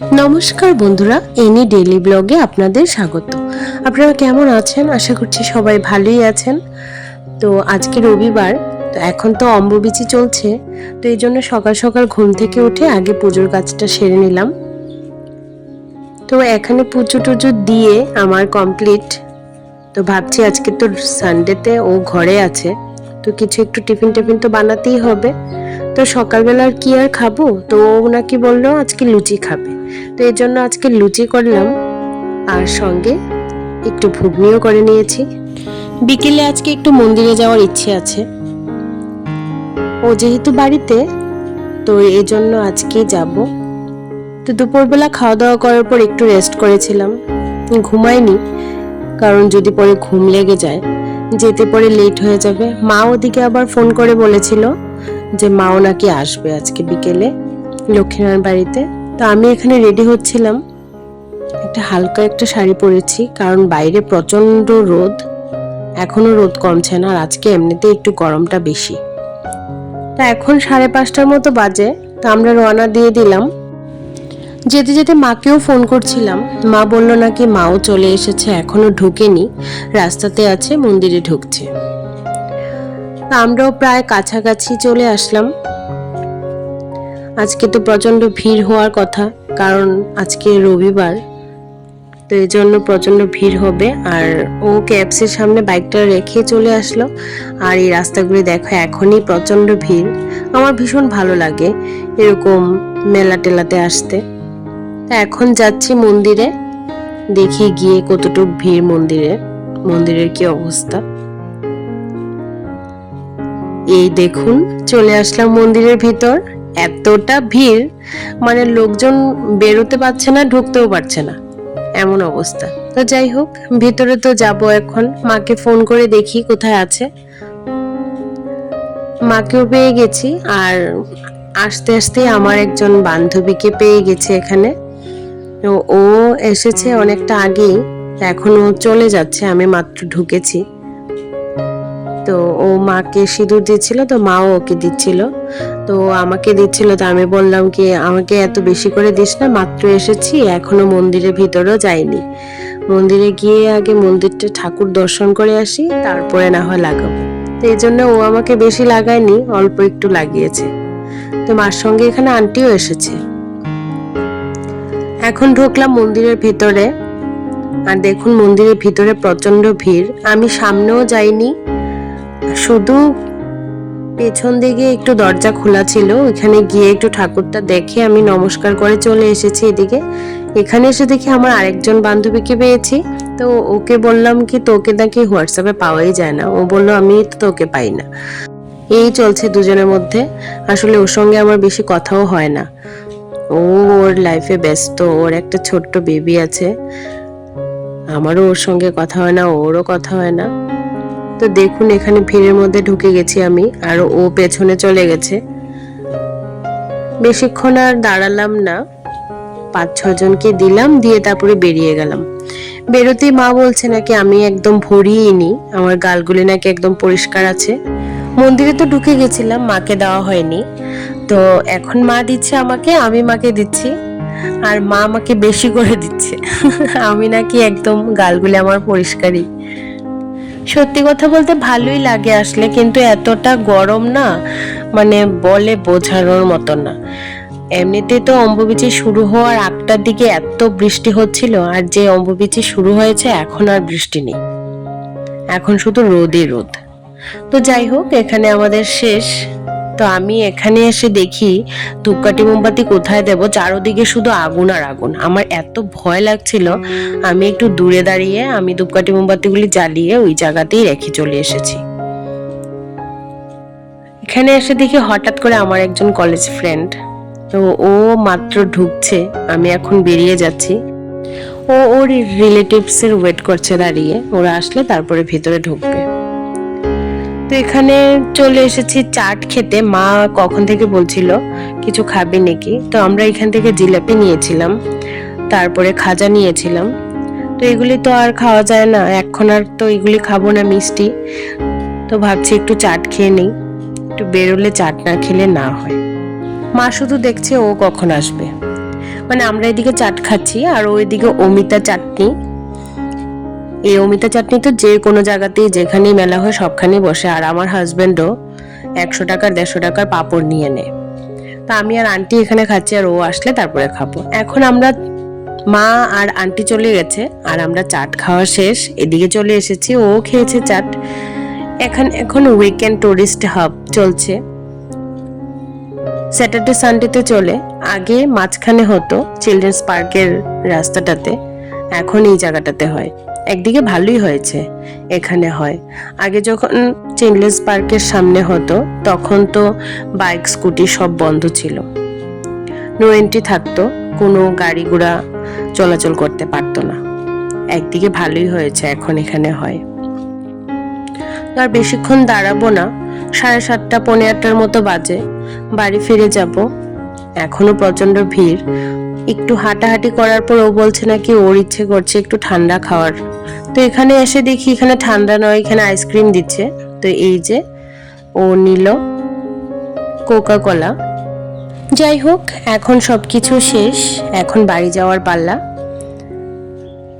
নমস্কার বন্ধুরা, any daily ব্লগে আপনাদের স্বাগত। আপনারা কেমন আছেন? আশা করছি সবাই ভালোই আছেন। তো আজকে রবিবার, তো এখন তো অম্বুবিচি চলছে, তো এই জন্য সকাল সকাল ঘুম থেকে উঠে আগে পুজোর কাজটা সেরে নিলাম। তো এখানে পুজো টুজো দিয়ে আমার কমপ্লিট তো ভাবছি আজকে তো সানডেতে ও ঘরে আছে, তো কিছু একটু টিফিন টিফিন তো বানাতেই হবে। তো সকালবেলা আর কি আর খাব? তো ও নাকি বলল আজকে লুচি খাবে। তো এর জন্য আজকে লুচি করলাম। আর সঙ্গে একটু ঘুগনিও করে নিয়েছি। বিকেলে আজকে একটু মন্দিরে যাওয়ার ইচ্ছে আছে। ও যেহেতু বাড়িতে, তো এই জন্য আজকে যাব। তো দুপুরবেলা খাওয়া দাওয়া করার পর একটু রেস্ট করেছিলাম। ঘুমাইনি কারণ যদি পরে ঘুম লেগে যায়, যেতে পরে লেট হয়ে যাবে। মা ওদিকে আবার ফোন করে বলেছিল যে মাও নাকি আসবে আজকে বিকেলে লক্ষ্মীনারায়ণ বাড়িতে। তো আমি এখানে রেডি হচ্ছিলাম। একটা হালকা একটা শাড়ি পরেছি, কারণ বাইরে প্রচণ্ড রোদ। এখনও রোদ কমছে না, আর আজকে এমনিতে একটু গরমটা বেশি। তা এখন সাড়ে পাঁচটার মতো বাজে, তা আমরা রওনা দিয়ে দিলাম। যেতে যেতে মাকেও ফোন করছিলাম। মা বলল নাকি মাও চলে এসেছে এখনও ঢুকেনি। রাস্তাতে আছে, মন্দিরে ঢুকছে। আমরাও প্রায় কাছাকাছি চলে আসলাম। আজকে তো প্রচণ্ড ভিড় হওয়ার কথা, কারণ আজকে রবিবার। তো এই জন্য প্রচণ্ড ভিড় হবে, আর ও ক্যাবসের সামনে বাইকটা রেখে চলে আসলো, আর এই রাস্তাগুলি দেখো এখনই প্রচণ্ড ভিড়। আমার ভীষণ ভালো লাগে এরকম মেলা টেলাতে আসতে। তা এখন যাচ্ছি মন্দিরে, দেখি গিয়ে কতটুক ভিড় মন্দিরে, মন্দিরের কি অবস্থা। এই দেখুন, চলে আসলাম মন্দিরের ভিতর। এতটা ভিড় মানে লোকজন বেরোতে পারছে না, ঢুকতেও পারছে না। এমন অবস্থা। তো যাই হোক, ভিতরে তো যাব এখন। মাকে ফোন করে দেখি কোথায় আছে। মাকেও পেয়ে গেছি, আর আস্তে আস্তে আমার একজন বান্ধবীকে পেয়ে গেছে এখানে। ও এসেছে অনেকটা আগেই এখন ও চলে যাচ্ছে, আমি মাত্র ঢুকেছি। তো ও মাকে সিঁদুর দিচ্ছিল, তো মাও ওকে দিচ্ছিল। তো আমাকে দিচ্ছিল, তো আমি বললাম কি, আমাকে এত বেশি করে দিস না, মাত্র এসেছি, এখনও মন্দিরের ভিতরেও যাইনি। মন্দিরে গিয়ে আগে মন্দিরটা ঠাকুর দর্শন করে আসি, তারপরে না হয় লাগাবো। তো এই জন্য ও আমাকে বেশি লাগায়নি, অল্প একটু লাগিয়েছে। তো মার সঙ্গে এখানে আন্টিও এসেছে। এখন ঢুকলাম মন্দিরের ভিতরে। আর দেখুন মন্দিরের ভিতরে প্রচণ্ড ভিড়। আমি সামনেও যাইনি শুধু পেছন দিকে একটু দরজা খোলা ছিল, ওইখানে গিয়ে একটু ঠাকুরটা দেখে আমি নমস্কার করে চলে এসেছি এদিকে। এখানে এসে দেখি আমার আরেকজন বান্ধবীকে পেয়েছি, তো ওকে বললাম কি তোকে নাকি হোয়াটসঅ্যাপে পাওয়াই যায় না। ও বলল, আমি তো তোকে পাই না। এই চলছে দুজনের মধ্যে। আসলে ওর সঙ্গে আমার বেশি কথাও হয় না। ও ওর লাইফে ব্যস্ত, ওর একটা ছোট্ট বেবি আছে। আমারও ওর সঙ্গে কথা হয় না, ওরও কথা হয় না। তো দেখুন, এখানে ভিড়ের মধ্যে ঢুকে গেছি আমি, আর ও পেছনে চলে গেছে। বেশিক্ষণ আর দাঁড়ালাম না। পাঁচ ছজনকে দিলাম, দিয়ে তারপরে বেরিয়ে গেলাম। বেরোতেই মা বলছে নাকি আমি একদম ভরিয়ে নি আমার গালগুলি নাকি একদম পরিষ্কার আছে। মন্দিরে তো ঢুকে গেছিলাম, মাকে দেওয়া হয়নি। তো এখন মা দিচ্ছে আমাকে, আমি মাকে দিচ্ছি, আর মা আমাকে বেশি করে দিচ্ছে। আমি নাকি একদম গালগুলি আমার পরিষ্কারই। সত্যি কথা বলতে ভালোই লাগে আসলে, কিন্তু এতটা গরম না মানে বলে বোঝানোর মতো না। এমনিতে তো অম্বুবিচি শুরু হওয়ার আটটার দিকে এত বৃষ্টি হচ্ছিল, আর যে অম্বুবিচি শুরু হয়েছে এখন আর বৃষ্টি নেই। এখন শুধু রোদই রোদ। তো যাই হোক, এখানে আমাদের শেষ তো আমি এখানে এসে দেখি ধূপকাঠি মোমবাতি কোথায় দেব? চারোদিকে শুধু আগুন আর আগুন। আমার এত ভয় লাগছিল। আমি একটু দূরে দাঁড়িয়ে আমি ধূপকাঠি মোমবাতিগুলি জ্বালিয়ে ওই জায়গাতেই রেখে চলে এসেছি। এখানে এসে দেখি হঠাৎ করে আমার একজন কলেজ ফ্রেন্ড তো ও মাত্র ঢুকছে। আমি এখন বেরিয়ে যাচ্ছি। ও ওর রিলেটিভস এর ওয়েট করছে দাঁড়িয়ে। ওরা আসলে তারপরে ভিতরে ঢুকবে। তো এখানে চলে এসেছি চাট খেতে। মা কখন থেকে বলছিল, কিছু খাবি নাকি? তো আমরা এখান থেকে জিলাপি নিয়েছিলাম, তারপরে খাজা নিয়েছিলাম। তো এগুলি তো আর খাওয়া যায় না, এখন আর তো এগুলি খাব না মিষ্টি। তো ভাবছি একটু চাট খেয়ে নিই, একটু বেরোলে চাট না খেলে না হয়। মা শুধু দেখছে ও কখন আসবে। মানে আমরা এদিকে চাট খাচ্ছি আর ওইদিকে অমিতা চাটনি এই অমিতা চাটনি তো যে কোনো জায়গাতেই, যেখানেই মেলা হয় সবখানেই বসে। আর আমার হাজবেন্ডও একশো টাকার, দেড়শো টাকার পাপড় নিয়ে নেয়। তা আমি আর আন্টি এখানে খাচ্ছি আর ও আসলে তারপরে খাব। এখন আমরা মা আর আন্টি চলে গেছে আর আমরা চাট খাওয়া শেষ। এদিকে চলে এসেছি, ও খেয়েছে চাট। এখন এখন উইকেন্ড টুরিস্ট হাব চলছে। স্যাটারডে সানডেতে চলে। আগে মাঝখানে হতো চিলড্রেন্স পার্কের রাস্তাটাতে, এখন এই জায়গাটাতে হয়। একদিকে ভালোই হয়েছে এখানে হয়। আগে যখন চিলড্রেন্স পার্কের সামনে হতো, তখন তো বাইক, স্কুটি সব বন্ধ ছিল। নো এন্ট্রি থাকতো, কোনো গাড়ি ঘোড়া চলাচল করতে পারতো না। একদিকে ভালোই হয়েছে, এখন এখানে হয়। আর বেশিক্ষণ দাঁড়াবো না, সাড়ে সাতটা, পৌনে আটটার মতো বাজে, বাড়ি ফিরে যাব। এখনও প্রচণ্ড ভিড় একটু হাঁটাহাঁটি করার পর ও বলছে নাকি ওর ইচ্ছে করছে একটু ঠান্ডা খাওয়ার। তো এখানে এসে দেখি এখানে ঠান্ডা নয়, এখানে আইসক্রিম দিচ্ছে। তো এই যে ও নিল কোকা কোলা যাই হোক, এখন সব কিছু শেষ, এখন বাড়ি যাওয়ার পাল্লা।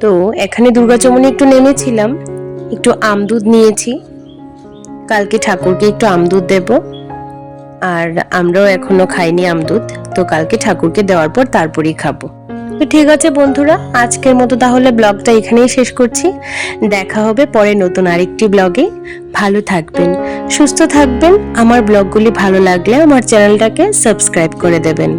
তো এখানে দুর্গাচমনে একটু নেমেছিলাম, একটু আমদুধ নিয়েছি। কালকে ঠাকুরকে একটু আমদুধ দেব। আর আমরাও এখনও খাইনি আমদুধ তো কালকে ঠাকুরকে দেওয়ার পর তারপরেই খাব। তো ঠিক আছে বন্ধুরা, আজকের মতো তাহলে ব্লগটা এখানেই শেষ করছি। দেখা হবে পরে নতুন আরেকটি ব্লগে। ভালো থাকবেন, সুস্থ থাকবেন। আমার ব্লগগুলি ভালো লাগলে আমার চ্যানেলটাকে সাবস্ক্রাইব করে দেবেন।